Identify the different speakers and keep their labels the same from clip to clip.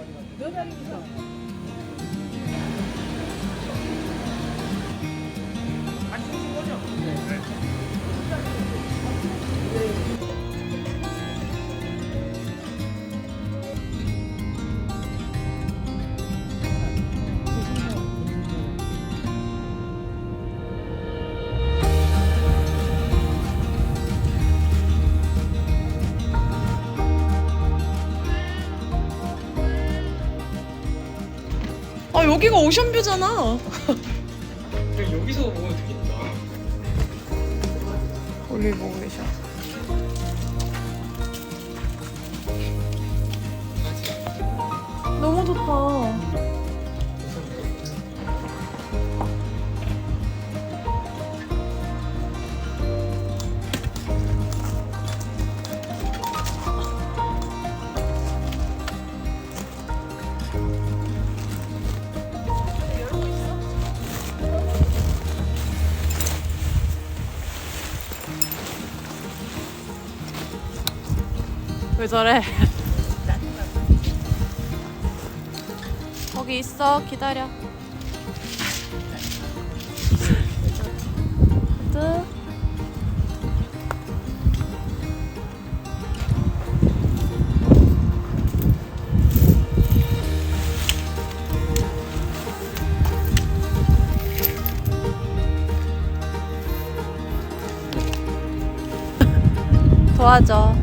Speaker 1: 아 여기가 오션뷰잖아.
Speaker 2: 여기서 보면 되겠다.
Speaker 1: 보고 계셔. 왜 저래? 거기 있어 기다려. 뜨. 도와줘.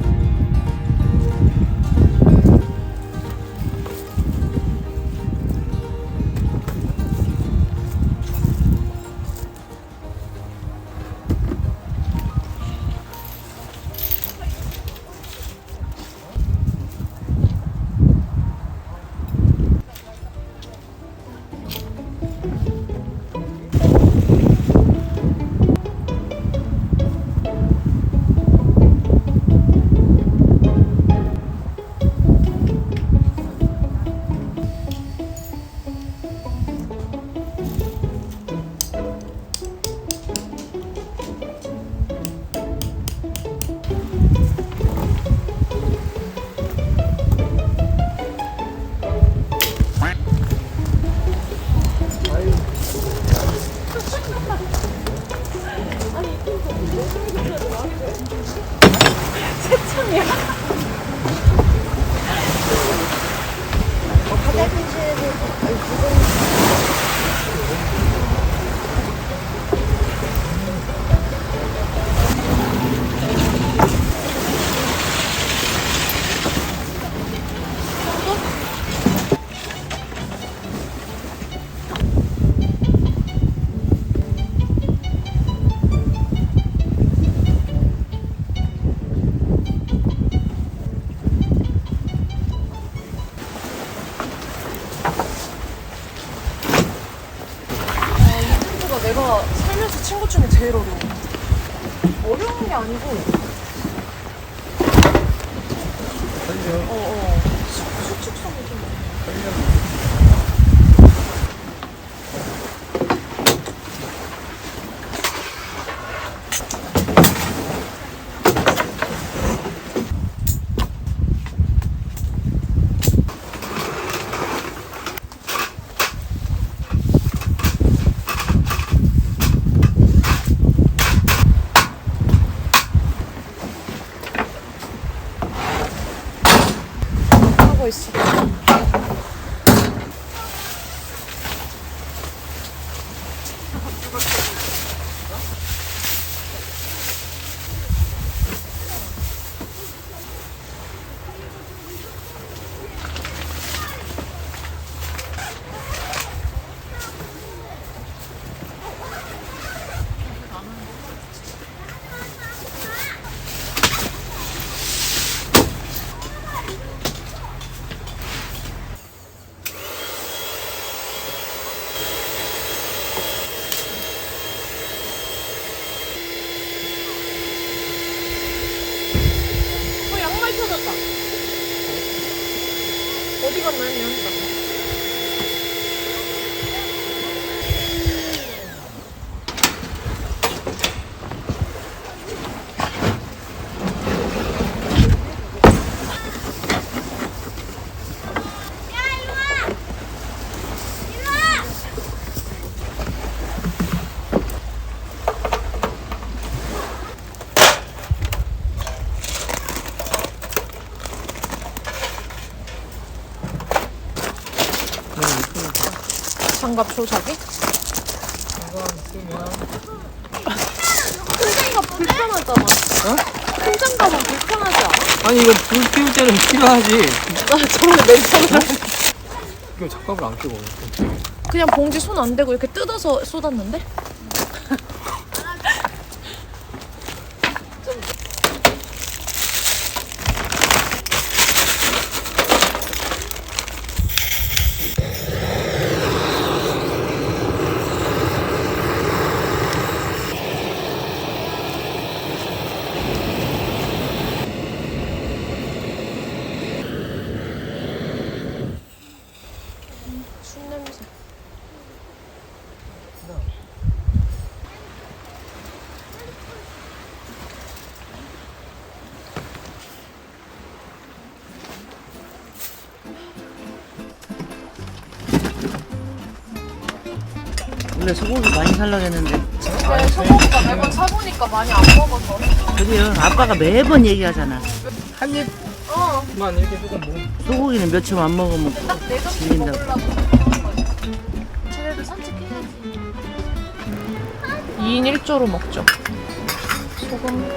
Speaker 1: 장갑
Speaker 2: 있으면
Speaker 1: 큰 장갑 불편하잖아.
Speaker 2: 어?
Speaker 1: 큰 장갑은 불편하지 않아?
Speaker 2: 아니 이거 불 피울 때는 필요하지
Speaker 1: 나 저번에 맨손으로
Speaker 2: 이거 작업을 안 끼고
Speaker 1: 그냥 봉지 손 안 대고 이렇게 뜯어서 쏟았는데?
Speaker 3: 원래 소고기 많이 했는데
Speaker 1: 네, 소고기가 매번 사보니까 많이 안 먹어서.
Speaker 3: 그래요 아빠가 매번 얘기하잖아
Speaker 2: 한 입만
Speaker 1: 어,
Speaker 2: 이렇게 조금 먹으면
Speaker 3: 소고기는 며칠 안 먹으면
Speaker 1: 딱네 점씩
Speaker 3: 질린다고.
Speaker 1: 먹으려고 하는 거지. 쟤네도 산책해야지. 2인 1조로 먹죠. 소금.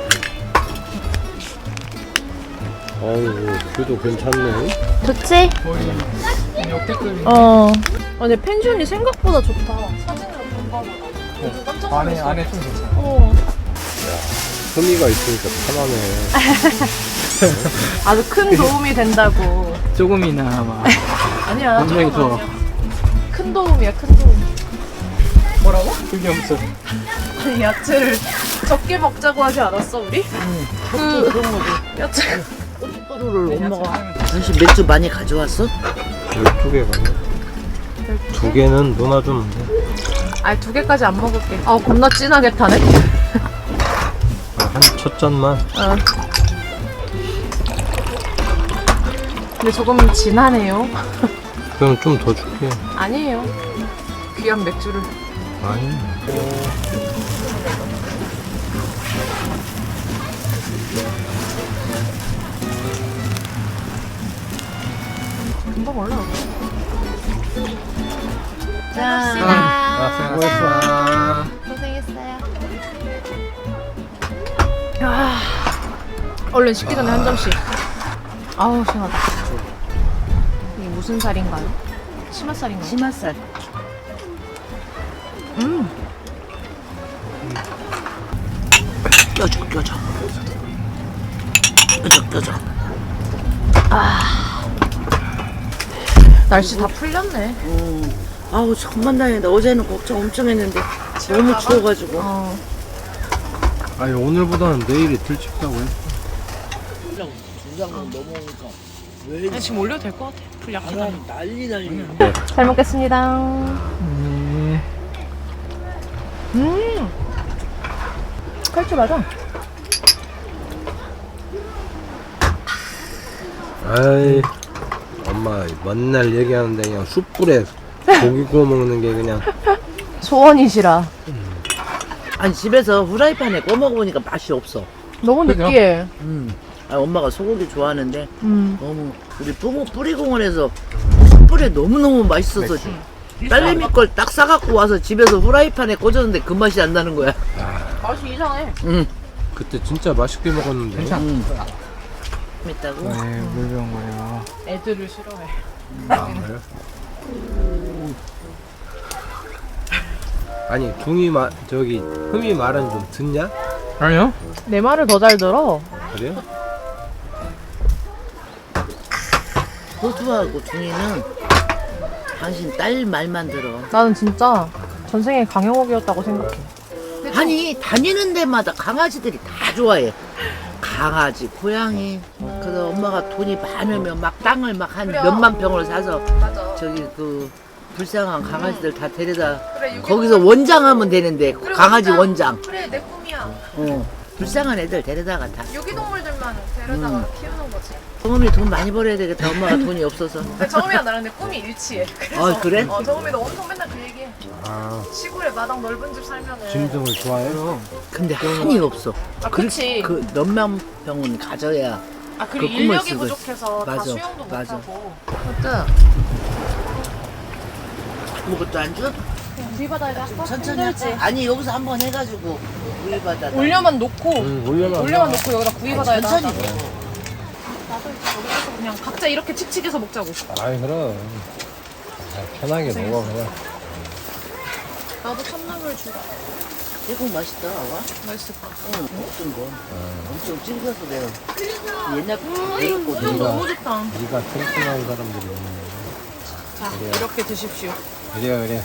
Speaker 4: 아이고, 그래도 괜찮네.
Speaker 1: 좋지?
Speaker 2: 거의 역대급인
Speaker 1: 어. 아, 근데 펜션이 생각보다 좋다. 사진 좀 깜짝
Speaker 2: 안에
Speaker 1: 놀랐어.
Speaker 2: 안에 좀 괜찮아
Speaker 1: 어.
Speaker 4: 흠이가 있으니까 편하네.
Speaker 1: 아주 큰 도움이 된다고.
Speaker 2: 조금이나마
Speaker 1: 아니야.
Speaker 2: 굉장히
Speaker 1: 조금
Speaker 2: 더
Speaker 1: 아니야. 큰 도움이야, 큰 도움.
Speaker 2: 뭐라고? 그게 없어
Speaker 1: 아니, 야채를 적게 먹자고 하지 않았어, 우리? 그,
Speaker 3: 그런 거지
Speaker 1: 야채.
Speaker 3: 꼬리꼬리를 엄마가 당신 맥주 많이 가져왔어?
Speaker 4: 12개가. 두 개는 누나 돼.
Speaker 1: 아니, 두 개까지 안 먹을게. 아, 겁나 진하게 타네.
Speaker 4: 아, 한첫 잔만.
Speaker 1: 어. 근데 조금 진하네요.
Speaker 4: 그럼 좀 더 줄게.
Speaker 1: 아니에요. 귀한 맥주를.
Speaker 4: 아니.
Speaker 1: 금방 올라오고.
Speaker 3: 짠
Speaker 4: 아, 수고했어.
Speaker 1: 고생했어요. 아, 얼른 식기 전에 한 점씩. 아우 시원하다. 이게 무슨 살인가요? 치맛살인가요?
Speaker 3: 심화살
Speaker 1: 음.
Speaker 3: 껴줘 껴줘 껴줘 껴줘
Speaker 1: 날씨 다 풀렸네.
Speaker 3: 음. 아우 천만 다행이다 어제는 걱정 엄청 했는데 너무 추워가지고
Speaker 1: 어.
Speaker 4: 아니, 오늘보다는 내일이 덜 춥다고 했어.
Speaker 3: 중장로 넘어오니까 왜
Speaker 1: 그냥 지금 올려도 될 것 같아. 풀 약하다.
Speaker 3: 난리 난리
Speaker 1: 잘 먹겠습니다.
Speaker 2: 네.
Speaker 1: 음. 칼주 맞아.
Speaker 4: 아이, 엄마 맨날 얘기하는데 그냥 숯불에 고기 구워 먹는 게 그냥.
Speaker 1: 소원이시라.
Speaker 3: 아니 집에서 후라이팬에 구워 먹어보니까 맛이 없어
Speaker 1: 너무
Speaker 2: 그죠?
Speaker 1: 느끼해.
Speaker 3: 음. 아, 엄마가 소고기 좋아하는데
Speaker 1: 음.
Speaker 3: 너무 우리 뿌모 뿌리공원에서 숯불에 너무너무 맛있어서 딸내미 걸 딱 싸갖고 와서 집에서 후라이팬에 꽂았는데 그 맛이 안 나는 거야
Speaker 1: 맛이 이상해.
Speaker 3: 응
Speaker 4: 그때 진짜 맛있게 먹었는데.
Speaker 2: 괜찮아
Speaker 3: 음. 있다고
Speaker 2: 네 물병거려
Speaker 1: 애들을 싫어해.
Speaker 4: 아, 그래? 아니 둥이 말 저기 흠이 말은 좀 듣냐?
Speaker 2: 아니요?
Speaker 1: 내 말을 더 잘 들어.
Speaker 4: 그래요?
Speaker 3: 호수하고 중이는 당신 딸 말만 들어
Speaker 1: 나는 진짜 전생에 강영옥이었다고 생각해.
Speaker 3: 아니 다니는 데마다 강아지들이 다 좋아해 강아지 고양이. 그래서 엄마가 돈이 많으면 막 땅을 막 한
Speaker 1: 그래요.
Speaker 3: 몇만 평을 사서
Speaker 1: 맞아.
Speaker 3: 저기 그 불쌍한 강아지들 다 데려다
Speaker 1: 그래,
Speaker 3: 거기서 원장하면 되는데 강아지 원장.
Speaker 1: 그래 내 꿈이야.
Speaker 3: 어 불쌍한 애들 데려다가 다
Speaker 1: 유기동물들만 데려다가
Speaker 3: 음.
Speaker 1: 키우는 거지.
Speaker 3: 정음이 돈 많이 벌어야 되겠다 엄마가 돈이 없어서
Speaker 1: 근데 정음이랑 나랑 내 꿈이 일치해. 그래서
Speaker 3: 아, 그래?
Speaker 1: 어 정음이도 엄청 맨날 그 얘기해.
Speaker 4: 아
Speaker 1: 시골에 마당 넓은 집 살면은.
Speaker 4: 짐승을 좋아해요?
Speaker 3: 근데 한이 없어
Speaker 1: 아 그렇지.
Speaker 3: 그 몇만 병은 가져야
Speaker 1: 아 그리고
Speaker 3: 그 꿈을
Speaker 1: 인력이
Speaker 3: 쓰고
Speaker 1: 부족해서 다
Speaker 3: 맞아,
Speaker 1: 수영도
Speaker 3: 맞아.
Speaker 1: 못하고. 어때?
Speaker 3: 아무것도 안 줘?
Speaker 1: 우리 바다에다 할까?
Speaker 3: 천천히
Speaker 1: 힘들지?
Speaker 3: 할까? 아니 여기서 한번 해가지고 우리 바다
Speaker 1: 올려만 놓고
Speaker 4: 응, 올려놔.
Speaker 1: 올려만 놓고 여기다 구이 바다에다 하자.
Speaker 3: 천천히
Speaker 1: 나도 여기 가서 그냥 각자 이렇게 칙칙해서 먹자고.
Speaker 4: 아이 그럼. 자, 편하게 먹어 그냥.
Speaker 1: 나도 참나물 주라.
Speaker 3: 태국 맛있다 와?
Speaker 1: 맛있을까?
Speaker 3: 응 어떤 거 엄청 찔겨서 내가 옛날
Speaker 1: 음, 이건 너무 좋다.
Speaker 4: 네가 튼튼한 사람들이 먹는 거.
Speaker 1: 자, 이렇게 드십시오.
Speaker 4: 그래 그래.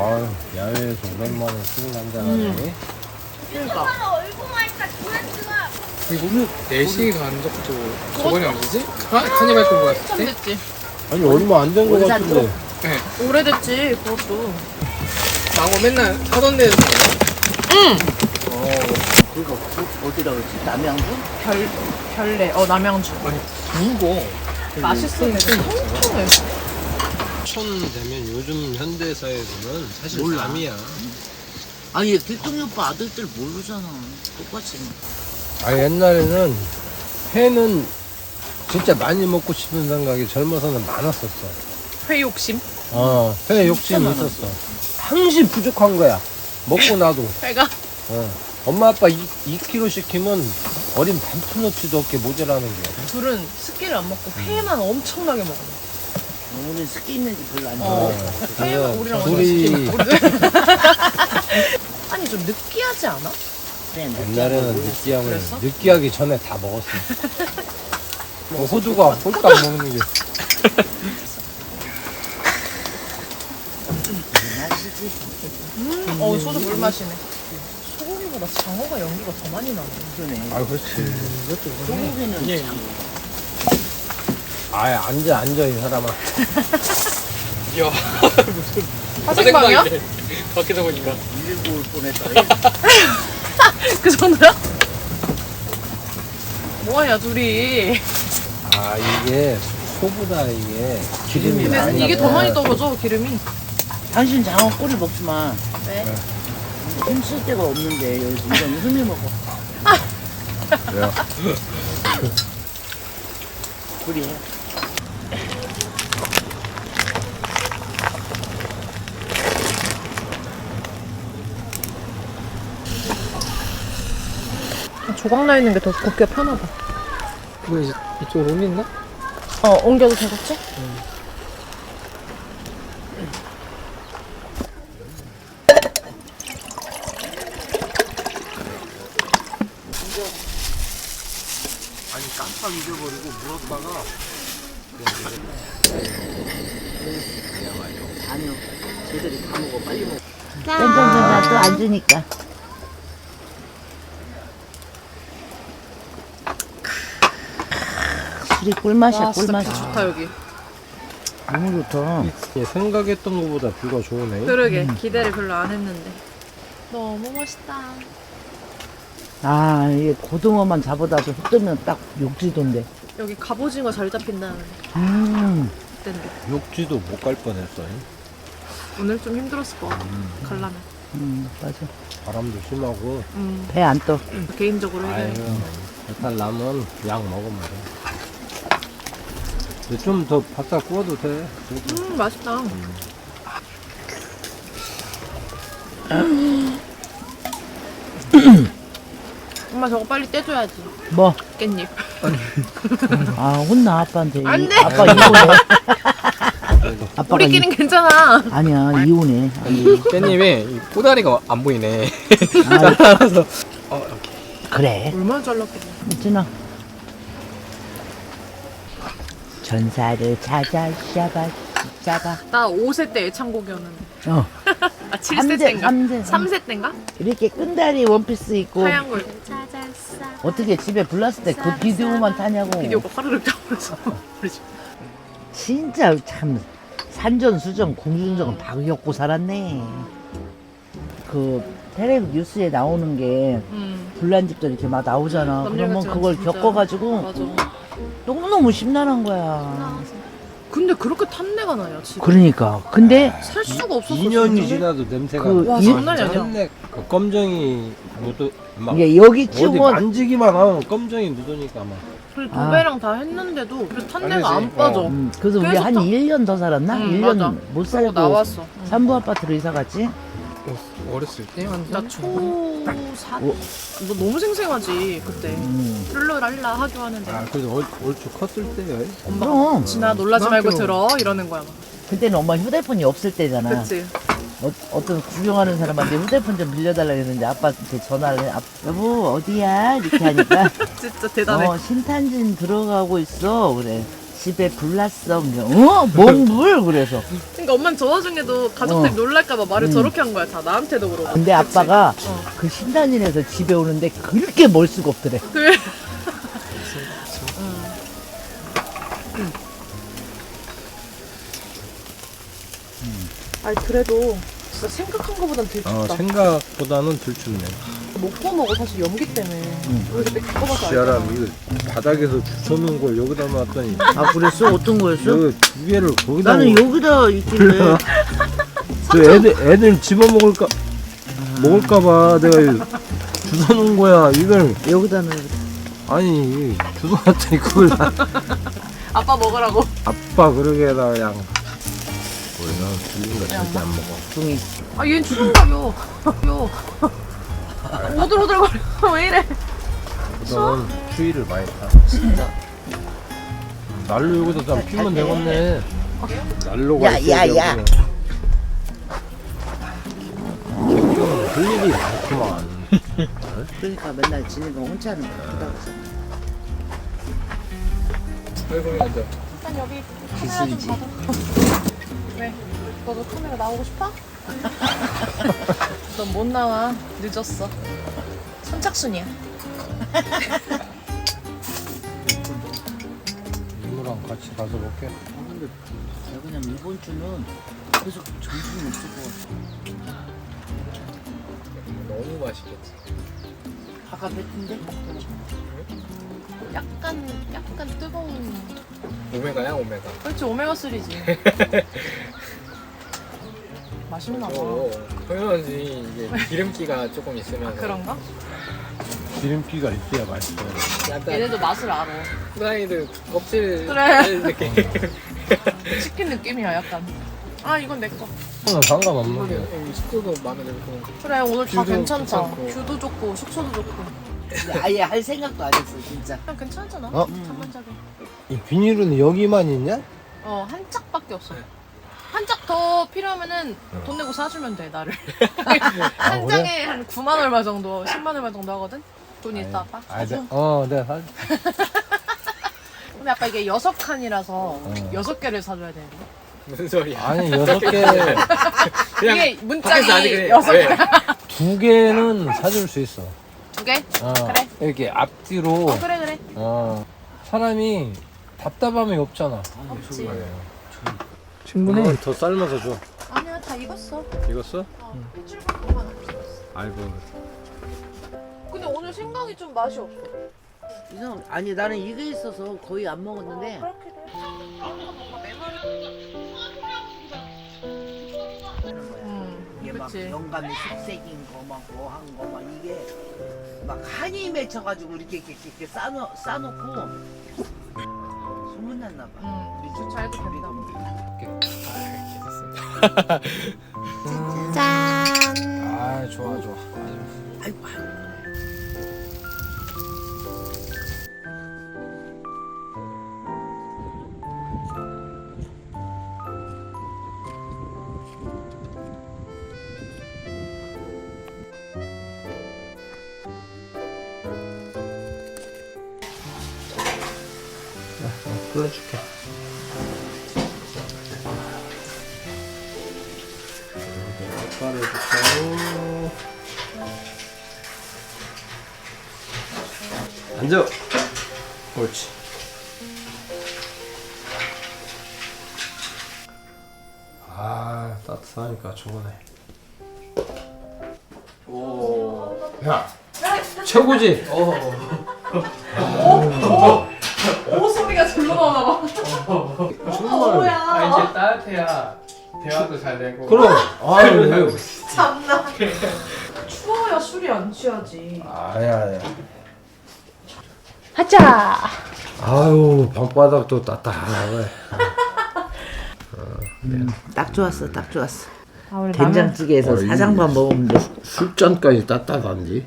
Speaker 4: 아유 야외에서 오랜만에 술 한잔하네.
Speaker 1: 그러니까.
Speaker 2: 그리고 4시 간 적도 저번에 언제지? 카, 카니발 끌고 갔을
Speaker 1: 참
Speaker 2: 때?
Speaker 1: 됐지.
Speaker 4: 아니 얼마 안 된 거 같은데.
Speaker 2: 네.
Speaker 1: 오래됐지, 그것도.
Speaker 2: 망고 맨날 하던 데서
Speaker 3: 그거 그 어디라 그러지? 남양주?
Speaker 1: 별, 별내. 어, 남양주.
Speaker 2: 아니 굵어
Speaker 1: 맛있어. 통통해.
Speaker 4: 촌 되면 요즘 현대사회에서는 사실
Speaker 3: 몰라.
Speaker 4: 남이야.
Speaker 3: 아니 얘 길동이 오빠 아들들 모르잖아 똑같이
Speaker 4: 아 옛날에는 회는 진짜 많이 먹고 싶은 생각이 젊어서는 많았었어.
Speaker 1: 회 욕심.
Speaker 4: 어, 회 욕심이
Speaker 3: 진짜
Speaker 4: 있었어. 항상 부족한 거야. 먹고 나도.
Speaker 1: 회가.
Speaker 4: 어. 엄마 아빠 2, 2kg 시키면 어린 반푼어치도 없게 모자라는 게.
Speaker 1: 둘은 스키를 안 먹고 회만 엄청나게 먹어.
Speaker 3: 우리 스키 있는 게 별로 안
Speaker 1: 어.
Speaker 3: 좋아해
Speaker 1: 회만 우리랑 완전
Speaker 4: 둘이.
Speaker 1: 아니, 좀 느끼하지 않아?
Speaker 3: 그래,
Speaker 4: 옛날에는
Speaker 3: 느끼하고
Speaker 4: 느끼하면
Speaker 1: 그랬어?
Speaker 4: 느끼하기 전에 다 먹었어. 뭐 호두가 홀딱 먹는 게.
Speaker 3: 맛이지
Speaker 1: 음, 어, 소주 물 마시네. 소고기보다 장어가 연기가 더 많이 나네.
Speaker 3: 그러네
Speaker 4: 아 그렇지.
Speaker 3: 소고기는
Speaker 2: 예.
Speaker 3: 참
Speaker 4: 아 앉아 앉아 이 사람아.
Speaker 2: 이야 무슨
Speaker 1: 화생방이야?
Speaker 2: 밖에서 보니까
Speaker 3: 밀고 올 뻔했다
Speaker 1: 그 정도야? 뭐하냐, 둘이.
Speaker 4: 아 이게 소보다 이게 기름이
Speaker 1: 근데
Speaker 4: 많이
Speaker 1: 이게 더. 많이 떨어져, 기름이.
Speaker 3: 당신 장어 꼬리 먹지 마
Speaker 1: 왜?
Speaker 3: 힘쓸 데가 없는데 여기서 이건 흠이 먹어
Speaker 4: 왜요?
Speaker 3: 그래
Speaker 1: 조각 나 있는 게더 곱게 편하다.
Speaker 2: 이거 이제 이쪽으로 옮긴다?
Speaker 1: 어, 옮겨도 되겠지?
Speaker 4: 아니 깜빡 잊어버리고 물었다가
Speaker 3: 아니요 쟤들이 다 먹어 빨리 먹어 짠짠짠 또 앉으니까 술이 꿀맛이야
Speaker 1: 와, 진짜
Speaker 3: 꿀맛
Speaker 1: 뷰 좋다, 여기.
Speaker 3: 너무 좋다
Speaker 4: 예, 생각했던 것보다 뷰가 좋으네.
Speaker 1: 그러게, 기대를 별로 안 했는데. 너무 멋있다.
Speaker 3: 아 이게 고등어만 잡아다도 흙 뜨면 딱 욕지도인데
Speaker 1: 여기 갑오징어 잘 잡힌다는
Speaker 3: 음.
Speaker 4: 욕지도 못 갈 뻔했어.
Speaker 1: 오늘 좀 힘들었을 것 같아. 가려면.
Speaker 3: 음, 맞아
Speaker 4: 바람도 심하고.
Speaker 1: 음,
Speaker 3: 배 안 떠.
Speaker 1: 개인적으로
Speaker 4: 아유, 배탈 나면 약 먹으면 돼. 좀 더 바싹 구워도 돼.
Speaker 1: 음, 맛있다. 엄마 저거 빨리 떼줘야지.
Speaker 3: 뭐?
Speaker 1: 깻잎.
Speaker 3: 아 혼나 아빠한테
Speaker 1: 안
Speaker 3: 이-
Speaker 1: 돼.
Speaker 3: 아빠 이혼해 아빠가
Speaker 1: 우리끼린 괜찮아.
Speaker 3: 이, 아니야 이혼해 아니,
Speaker 2: 깻잎에 이 꼬다리가 안 보이네
Speaker 3: 아,
Speaker 2: 알아서 어 이렇게
Speaker 3: 그래
Speaker 1: 얼마나 잘랐겠냐.
Speaker 3: 있잖아 전사를 찾아 샤바 샤바
Speaker 1: 나 5세 때 애창곡이었는데.
Speaker 3: 어
Speaker 1: 아, 7세
Speaker 3: 삼세,
Speaker 1: 때인가?
Speaker 3: 삼세,
Speaker 1: 3세 때인가?
Speaker 3: 이렇게 끈다리 원피스 입고
Speaker 1: 하얀 걸.
Speaker 3: 어떻게 집에 불났을 때 그 비디오만 타냐고
Speaker 1: 비디오가 화르륵 나오면서.
Speaker 3: 진짜 참 산전수전 공중전 다 겪고 살았네 그 텔레비 뉴스에 나오는 게
Speaker 1: 음,
Speaker 3: 불난 집들 이렇게 막 나오잖아 그러면
Speaker 1: 남녀같지만
Speaker 3: 그걸
Speaker 1: 진짜.
Speaker 3: 겪어가지고
Speaker 1: 맞아.
Speaker 3: 너무너무 심란한 거야
Speaker 1: 근데 그렇게 탄내가 나요, 지금.
Speaker 3: 그러니까 근데
Speaker 1: 살 수가 없었어.
Speaker 4: 2년이
Speaker 1: 진짜.
Speaker 4: 지나도 냄새가
Speaker 3: 그
Speaker 1: 와,
Speaker 3: 이-
Speaker 1: 장난이 아니야.
Speaker 4: 짠내 그 검정이 묻어 막
Speaker 3: 이게 여기
Speaker 4: 어디
Speaker 3: 치고
Speaker 4: 만지기만 하면 검정이 묻으니까 막
Speaker 1: 그리고
Speaker 3: 아.
Speaker 1: 도배랑 다 했는데도 그 탄내가 안
Speaker 2: 아니지.
Speaker 1: 빠져.
Speaker 2: 어.
Speaker 3: 음, 그래서 우리 한
Speaker 1: 또-
Speaker 3: 1년 더 살았나?
Speaker 1: 응,
Speaker 3: 1년
Speaker 1: 맞아.
Speaker 3: 못
Speaker 1: 그러고
Speaker 3: 살고
Speaker 1: 나왔어.
Speaker 3: 산부 아파트로 이사 갔지?
Speaker 2: 어, 어렸을 때 완전
Speaker 1: 나 초4
Speaker 3: 오.
Speaker 1: 너 너무 생생하지 그때
Speaker 3: 음.
Speaker 1: 룰루랄라 하교 하는데
Speaker 4: 아 그래도 얼, 얼추 컸을 때요
Speaker 1: 엄마가
Speaker 3: 그럼
Speaker 1: 진아 놀라지 말고. 들어 이러는 거야 막.
Speaker 3: 그때는 엄마 휴대폰이 없을 때잖아.
Speaker 1: 그치?
Speaker 3: 어, 어떤 구경하는 사람한테 휴대폰 좀 빌려달라 했는데 아빠한테 전화를 해. 아, 여보 어디야? 이렇게 하니까
Speaker 1: 진짜 대단해
Speaker 3: 어 신탄진 들어가고 있어. 그래. 집에 불 났어. 그래. 어? 뭔 불? 그래서.
Speaker 1: 그러니까 엄마는 저 와중에도 가족들이
Speaker 3: 어.
Speaker 1: 놀랄까봐 말을
Speaker 3: 음.
Speaker 1: 저렇게 한 거야 다 나한테도 그러고
Speaker 3: 근데
Speaker 1: 그치?
Speaker 3: 아빠가
Speaker 1: 어.
Speaker 3: 그 신탄진에서 집에 오는데 그렇게 멀 수가 없더래.
Speaker 1: 그래 아니 그래도 진짜 생각한 거보단 되게
Speaker 4: 어
Speaker 1: 춥다.
Speaker 4: 생각보다는 덜 춥네.
Speaker 1: 못 구워먹어 사실 연기 때문에. 그때 겪어봐서
Speaker 4: 지아람
Speaker 1: 알잖아.
Speaker 4: 이거 바닥에서 주워놓은 걸 여기다 놨더니.
Speaker 3: 아 그랬어? 어떤 거였어?
Speaker 4: 여기 두 개를 거기다
Speaker 3: 나는
Speaker 4: 놓-
Speaker 3: 여기다 있길래.
Speaker 4: 저 애들 애들 집어 먹을까 먹을까봐 내가 주워놓은 거야. 이걸.
Speaker 3: 여기다 넣어.
Speaker 4: 아니 주워놨더니 그걸 다
Speaker 1: 아빠 먹으라고.
Speaker 4: 아빠 그러게다 그냥 들린 거 절대 안 먹어.
Speaker 3: 둥이.
Speaker 1: 아 얘는 추운가요 요. 오들오들거려. 왜 이래?
Speaker 4: 넌 추위를 많이 타. 진짜. 난로 여기다 좀 피면 되겠네. 난로가
Speaker 3: 야,
Speaker 4: 있어야
Speaker 3: 야, 야.
Speaker 4: 되거든. 걱정은 할 일이 많구만.
Speaker 3: 그러니까 맨날 거 혼자 하는 거야.
Speaker 2: 완전
Speaker 1: 일단 여기
Speaker 3: 기술이지.
Speaker 1: 왜? 너도 카메라 나오고 싶어? 넌 못 나와. 늦었어. 선착순이야.
Speaker 4: 이모랑 같이 가서 볼게.
Speaker 3: 아, 근데 내가 그냥 이번 주는 계속 정신이 없을 것 같아.
Speaker 2: 너무 맛있겠지.
Speaker 3: 아까 뱉은데?
Speaker 1: 약간 약간 뜨거운
Speaker 2: 오메가야 오메가?
Speaker 1: 그렇지 오메가 3지 맛있나 봐.
Speaker 2: 어 당연하지. 이게 기름기가 조금 있으면
Speaker 1: 그런가?
Speaker 4: 기름기가 있어야 맛있어
Speaker 2: 약간
Speaker 1: 얘네도 맛을 알아.
Speaker 2: 프라이드 껍질
Speaker 1: 그래.
Speaker 2: 느낌.
Speaker 1: 치킨 느낌이야 약간. 아 이건 내거.
Speaker 4: 저는 상관없는 게
Speaker 2: 이거는 식구도 마음에 들고.
Speaker 1: 그래 오늘 다
Speaker 2: 뷰도
Speaker 1: 괜찮다.
Speaker 2: 괜찮고.
Speaker 1: 뷰도 좋고 숙소도 좋고.
Speaker 3: 아예 할 생각도 안 했어, 진짜.
Speaker 1: 그냥 괜찮잖아.
Speaker 4: 어?
Speaker 1: 잠만 자게.
Speaker 4: 이 비닐은 여기만 있냐?
Speaker 1: 어 한 짝밖에 없어 한 짝 더 필요하면은 돈 내고 사주면 돼 나를 한
Speaker 4: 그래?
Speaker 1: 장에 한 9만 얼마 정도 10만 얼마 정도 하거든 돈 있다 아빠
Speaker 4: 아, 네.
Speaker 1: 사줘
Speaker 4: 어 내가 사
Speaker 1: 근데 아빠 이게 여섯 칸이라서 여섯 개를 사줘야 되는데
Speaker 2: 무슨 소리야
Speaker 4: 아니 여섯 개
Speaker 2: 그냥
Speaker 1: 이게
Speaker 2: 밖에서 아직
Speaker 1: 문짝이
Speaker 2: 그래.
Speaker 1: 여섯
Speaker 2: 네.
Speaker 4: 두 개는 사줄 수 있어.
Speaker 1: 두 개?
Speaker 4: 어,
Speaker 1: 그래.
Speaker 4: 이렇게 앞뒤로
Speaker 1: 어 그래 그래
Speaker 4: 어, 사람이 답답함이 없잖아.
Speaker 1: 없지
Speaker 2: 충분해
Speaker 4: 더 삶아서 줘.
Speaker 1: 아니야 다 익었어
Speaker 4: 익었어?
Speaker 1: 어, 일주일밖에만 안 익었어
Speaker 4: 아이고.
Speaker 1: 근데 오늘 생강이 좀 맛이 없어
Speaker 3: 이상 아니 나는 이게 있어서 거의 안 먹었는데
Speaker 1: 그렇게 돼. 음
Speaker 3: 이게 막
Speaker 1: 그치
Speaker 3: 영감이 색색인 거막 뭐한 거 막 이게 막 한이 맺혀가지고 이렇게 이렇게 이렇게 싸놓 싸놓고 소문났나 봐.
Speaker 1: 음 됐다.
Speaker 2: 아, 괜찮습니다 짠아 좋아 좋아
Speaker 3: 아이고 아이고.
Speaker 4: 따뜻하니까 좋으네. 오. 야. 최고지. 어.
Speaker 1: 오 소리가 절로 나오나 봐
Speaker 4: 정말.
Speaker 2: 아 이제 따뜻해야 대화도 잘 되고
Speaker 4: 그럼. 아유. 아유.
Speaker 1: 참나 추워야 술이 안 취하지
Speaker 4: 아야 야.
Speaker 1: 하자
Speaker 4: 아유 방바닥도 따뜻하네.
Speaker 3: 딱 좋았어, 딱 좋았어.
Speaker 1: 아, 우리
Speaker 3: 된장찌개에서
Speaker 4: 어, 이-
Speaker 3: 사장만 먹으면 돼.
Speaker 4: 술잔까지 따뜻한지.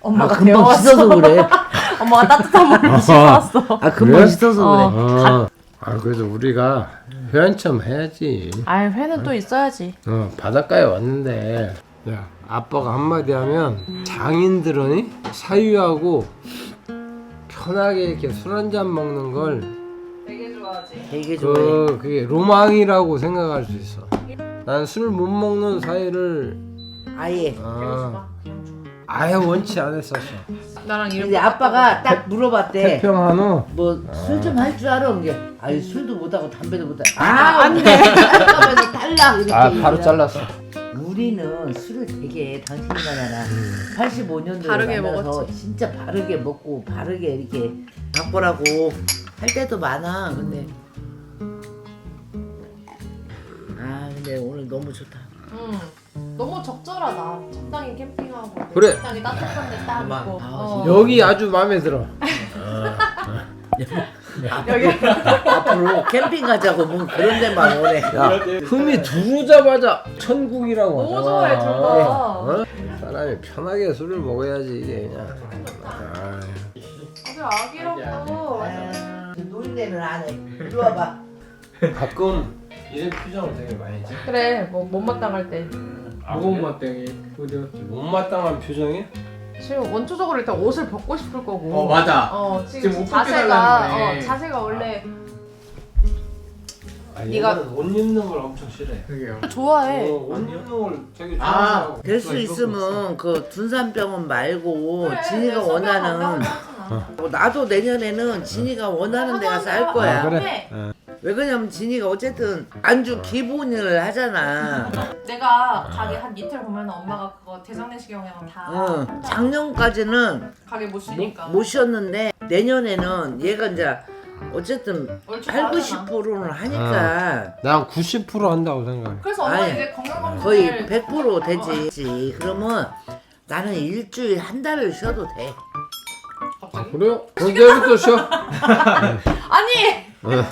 Speaker 1: 엄마가
Speaker 3: 아, 금방
Speaker 1: 데워왔어.
Speaker 3: 씻어서 그래.
Speaker 1: 엄마가 따뜻한 물로 씻어왔어.
Speaker 3: 아, 금방
Speaker 4: 그래?
Speaker 3: 씻어서
Speaker 1: 어.
Speaker 3: 그래.
Speaker 4: 아, 아 그래도 우리가 회한참 해야지.
Speaker 1: 아, 회는 또 있어야지.
Speaker 4: 어, 바닷가에 왔는데 야 아빠가 한마디 하면 장인들은 사유하고 편하게 이렇게 술 한잔 먹는 걸
Speaker 1: 되게.
Speaker 3: 되게 좋아해.
Speaker 4: 그, 그게 로망이라고 생각할 수 있어. 난 술 못 먹는 사이를
Speaker 3: 아예.
Speaker 4: 아, 아예 원치 않았었어.
Speaker 1: 나랑 이름
Speaker 3: 근데 아빠가 딱 물어봤대.
Speaker 4: 태평한우
Speaker 3: 뭐술 좀 할 줄 알아? 이게 아니 술도 못하고 담배도 못하고 아 안돼 하면서 탈락 이렇게
Speaker 4: 아 바로
Speaker 3: 얘기하고.
Speaker 4: 잘랐어.
Speaker 3: 우리는 술을 되게
Speaker 4: 음.
Speaker 3: 85년도에
Speaker 1: 바르게
Speaker 3: 만나서
Speaker 1: 먹었지.
Speaker 3: 진짜 바르게 먹고 바르게 이렇게 바꾸라고 할 때도 많아 근데 아 근데 오늘 너무 좋다
Speaker 1: 응. 너무 적절하다. 적당히 캠핑하고.
Speaker 4: 그래.
Speaker 1: 적당히 따뜻한 데딱 있고.
Speaker 3: 아,
Speaker 1: 어.
Speaker 4: 여기 아주 마음에 들어.
Speaker 1: 여기.
Speaker 3: 앞으로 캠핑 가자고 뭐 그런 데만 오래
Speaker 4: 야, 흠이 들어오자마자 천국이라고.
Speaker 1: 너무 좋아해, 둘 다.
Speaker 4: 어? 사람이 편하게 술을 먹어야지 이게 그냥. 아,
Speaker 1: 아주 아기라고.
Speaker 3: 아, 노인네는 안해 이리 와봐
Speaker 4: 가끔 이런 표정을 되게 많이 지.
Speaker 1: 그래, 뭐 못마땅할 때.
Speaker 2: 아고맛땡이 어디 갔지?
Speaker 4: 못마땅한 표정이?
Speaker 1: 지금 원초적으로 일단 옷을 벗고 싶을 거고.
Speaker 2: 어 맞아.
Speaker 1: 어, 지금,
Speaker 2: 지금 옷
Speaker 1: 자세가
Speaker 2: 벗겨달라는 거네.
Speaker 1: 어, 자세가 원래
Speaker 4: 아,
Speaker 1: 네가-
Speaker 4: 얘는 옷 입는 걸 엄청 싫어해.
Speaker 2: 그게요.
Speaker 1: 좋아해.
Speaker 4: 어, 옷 입는 걸 되게
Speaker 2: 아,
Speaker 4: 좋아하고.
Speaker 3: 될 수 있으면 그 둔산병원 말고
Speaker 1: 그래,
Speaker 3: 진이가
Speaker 1: 내안
Speaker 3: 원하는
Speaker 1: 나오잖 아.
Speaker 3: 어, 나도 내년에는 진이가 원하는 데 가서 할 거야.
Speaker 4: 아, 그래?
Speaker 1: 근데
Speaker 4: 어.
Speaker 3: 왜 그러냐면 진이가 어쨌든 안주 기본을 하잖아.
Speaker 1: 내가 가게 한 이틀 보면 엄마가 그거 대장내시경이랑 다
Speaker 3: 응. 작년까지는
Speaker 1: 가게 못 쉬니까.
Speaker 3: 못, 못 쉬었는데 내년에는 얘가 이제 어쨌든
Speaker 1: 얼추
Speaker 3: 8,
Speaker 1: 하잖아.
Speaker 3: 90%는 하니까
Speaker 4: 난90% 한다고 생각해.
Speaker 1: 그래서 엄마
Speaker 3: 아니,
Speaker 1: 이제 건강검진을
Speaker 3: 거의 100% 되지. 그러면 나는 일주일 한 달을 쉬어도 돼.
Speaker 1: 갑자기?
Speaker 4: 그래요? 내일부터 쉬어.
Speaker 1: 아니
Speaker 4: 어.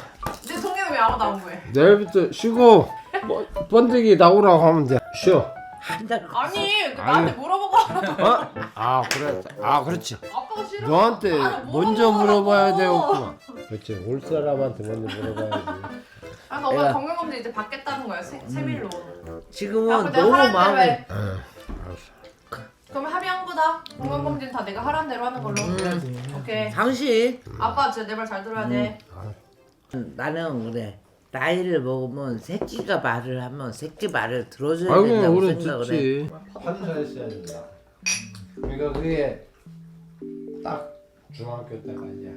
Speaker 1: 내 동네는 왜 아무도 안 구해?
Speaker 4: 내일부터 쉬고 번- 번데기 나오라고 하면 돼. 쉬어.
Speaker 3: 한 달.
Speaker 1: 아니 그 나한테 물어보고 하라고.
Speaker 4: 어? 아 그래. 아 그렇지.
Speaker 1: 아빠가 싫어.
Speaker 4: 너한테 먼저 물어봐야. 되겠구만. 그렇지. 올 사람한테 먼저 물어봐야지.
Speaker 1: 아, 엄마
Speaker 3: 내가-
Speaker 1: 건강검진 이제 받겠다는 거야 세, 세밀로.
Speaker 3: 지금은
Speaker 1: 아빠 내가
Speaker 3: 너무
Speaker 1: 하라는 대로
Speaker 3: 마음에
Speaker 1: 해.
Speaker 4: 응. 알았어.
Speaker 1: 그러면 합의한 거다. 건강검진 다 내가 하라는 대로 하는 걸로.
Speaker 3: 음.
Speaker 1: 오케이.
Speaker 3: 당신
Speaker 1: 아빠 진짜 내 말 잘 들어야 돼.
Speaker 3: 나는 그래 나이를 먹으면 새끼가 말을 하면 새끼 말을 들어줘야
Speaker 4: 아이고
Speaker 3: 된다고
Speaker 4: 오래
Speaker 3: 생각을 해.
Speaker 4: 듣지. 판사했어야 된다. 그러니까 그게 딱 중학교 때까지야.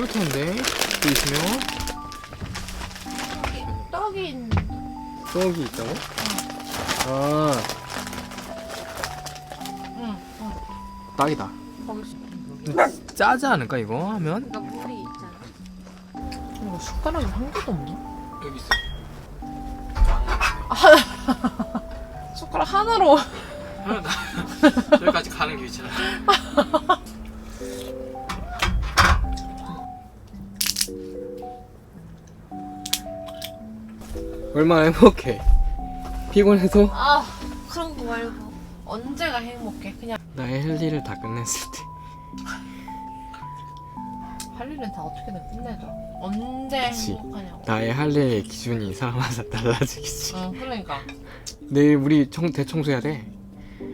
Speaker 2: 이거 추울 텐데. 또 있으면
Speaker 1: 떡이 있는.
Speaker 2: 떡이 있다고? 아
Speaker 1: 응. 응.
Speaker 2: 딱이다.
Speaker 1: 거기 있어.
Speaker 2: 짜지 않을까 이거 하면?
Speaker 1: 그러니까 물이 있잖아. 이거 숟가락이 한 개도 없네.
Speaker 2: 여기 있어.
Speaker 1: 숟가락 하나로.
Speaker 2: 저기까지 가는 게 있잖아. 얼마나 행복해. 피곤해서
Speaker 1: 아 그런 거 말고 언제가 행복해? 그냥
Speaker 2: 나의 할 일을 다 끝냈을 때.
Speaker 1: 할 일은 다 어떻게든 끝내죠. 언제
Speaker 2: 그치.
Speaker 1: 행복하냐고.
Speaker 2: 나의 할 일의 기준이 사람마다 달라지겠지.
Speaker 1: 응 그러니까
Speaker 2: 내일 우리 청 대청소해야 돼.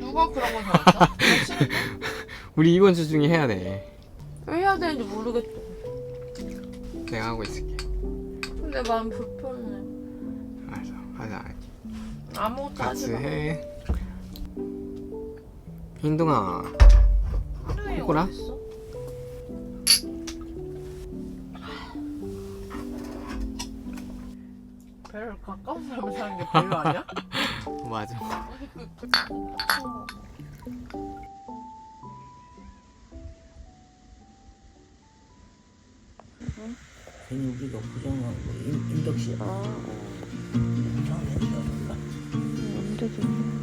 Speaker 1: 누가 그런 거? 싫은데?
Speaker 2: 우리 이번 주 중에 해야 돼.
Speaker 1: 왜 해야 되는지 모르겠어.
Speaker 2: 내가 하고 있을게.
Speaker 1: 근데 마음 불
Speaker 2: 아니 아니
Speaker 1: 아무것도
Speaker 2: 같이
Speaker 1: 하지 마.
Speaker 2: 인동아
Speaker 1: 그래,
Speaker 2: 꼬꼬라?
Speaker 1: 배를 가까운 사람 사는 게 별로 아니야?
Speaker 2: 맞아
Speaker 3: 괜히 우리가 부정하고 인덕 씨.
Speaker 5: 아,
Speaker 3: 정했다 몰